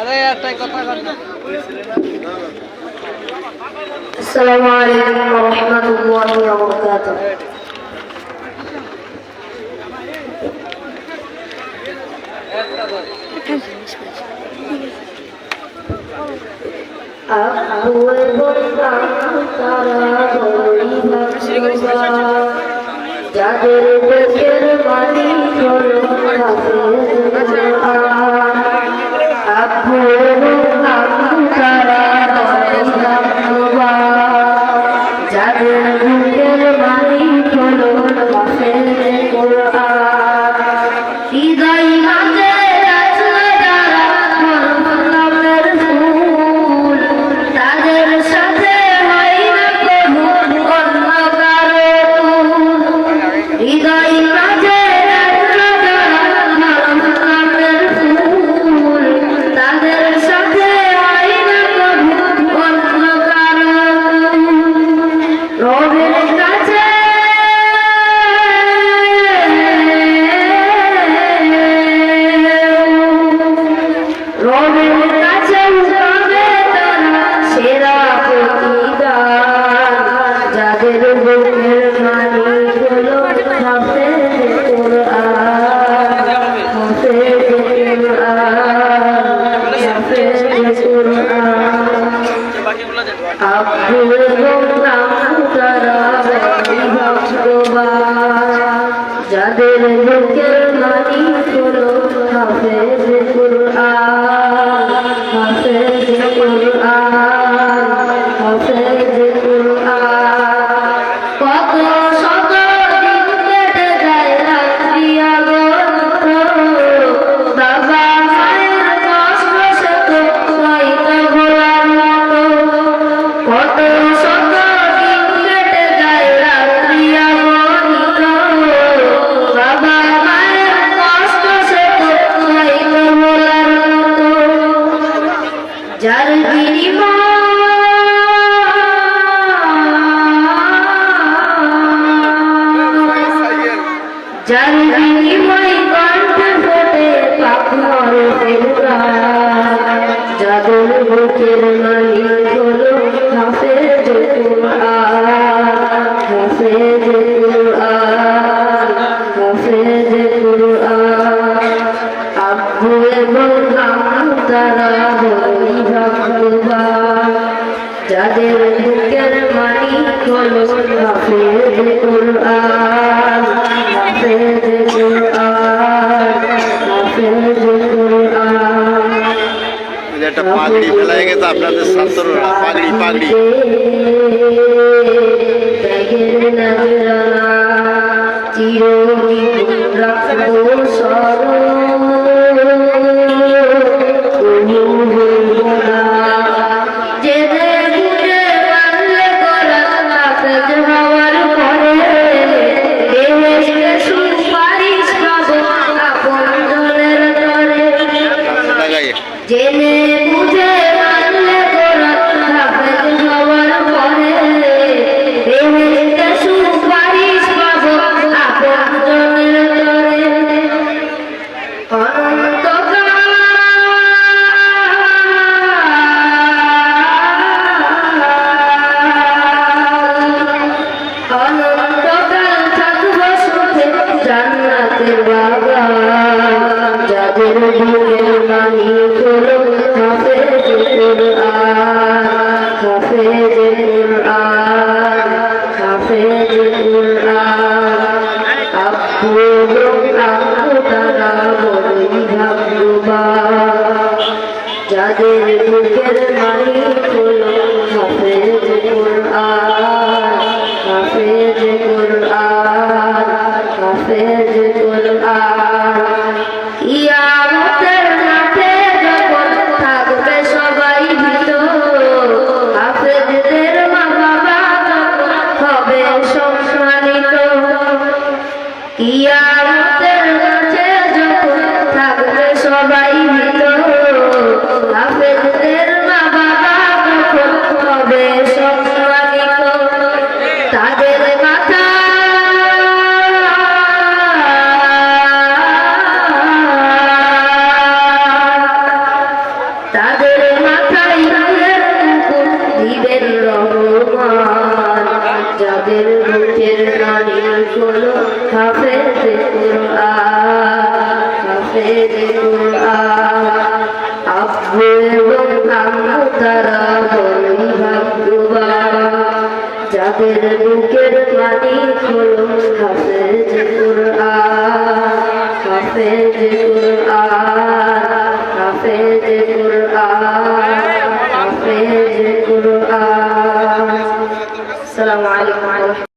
আরে একটাই কথা السلام عليكم ورحمة الله وبركاته أول بطة ترى ضريبة যাদের দেখে যাদের বুকের মাটি হলো হাফেজ কুরআন। যার যার বিনিময় কণ্ঠ ফোটে পাখর যাদের বুকের মানি হলো হাফে যেতুর হাফে যেতুর হাফে যেতুর আব্বু এবং তারা যাদের বুকের মালিক হলো হাফেজ কুরআন হাফেজ কুরআন হাফেজ কুরআন। এটা পাগড়ি ফেলায় গেছে আপনাদের ছাত্ররা পাগড়ি পাগড়ি। চিরদিন রাখব প্রেমে বুঝে con la তারা বড়ই ভাগ্যবান যাদের বুকের পানি হলো হাফেজ কুরআন হাফেজ কুরআন হাফেজ কুরআন হাফেজ কুরআন আসসালামু আলাইকুম